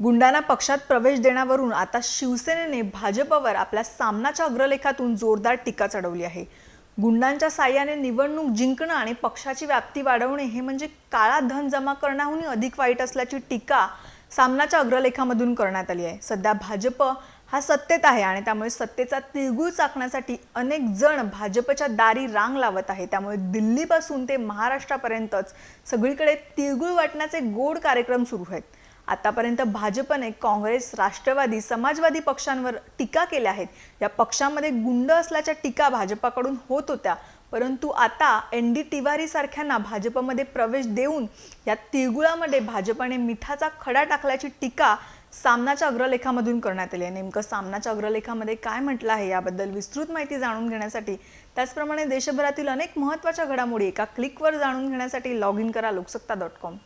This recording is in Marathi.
गुंडांना पक्षात प्रवेश देण्यावरून आता शिवसेनेने भाजपवर आपल्या सामनाच्या अग्रलेखातून जोरदार टीका चढवली आहे. गुंडांच्या साह्याने निवडणूक जिंकणं आणि पक्षाची व्याप्ती वाढवणे हे म्हणजे काळा धन जमा करण्याहून अधिक वाईट असल्याची टीका सामनाच्या अग्रलेखामधून करण्यात आली आहे. सध्या भाजप हा सत्तेत आहे आणि त्यामुळे सत्तेचा तिळगुळ चाकण्यासाठी अनेक जण भाजपच्या दारी रांग लावत आहे. त्यामुळे दिल्लीपासून ते महाराष्ट्रापर्यंतच सगळीकडे तिळगुळ वाटण्याचे गोड कार्यक्रम सुरू आहेत. आतापर्यंत भाजपने काँग्रेस राष्ट्रवादी समाजवादी पक्षांवर टीका केल्या आहेत. या पक्षामध्ये गुंड असल्याच्या टीका भाजपाकडून होत होत्या. परंतु आता एन डी तिवारी सारख्यांना भाजपमध्ये प्रवेश देऊन या तिळगुळामध्ये भाजपने मिठाचा खडा टाकल्याची टीका सामनाच्या अग्रलेखामधून करण्यात आली आहे. नेमकं सामनाच्या अग्रलेखामध्ये काय म्हटलं आहे याबद्दल विस्तृत माहिती जाणून घेण्यासाठी त्याचप्रमाणे देशभरातील अनेक महत्त्वाच्या घडामोडी एका क्लिकवर जाणून घेण्यासाठी लॉग इन करा लोकसत्ता डॉट कॉम.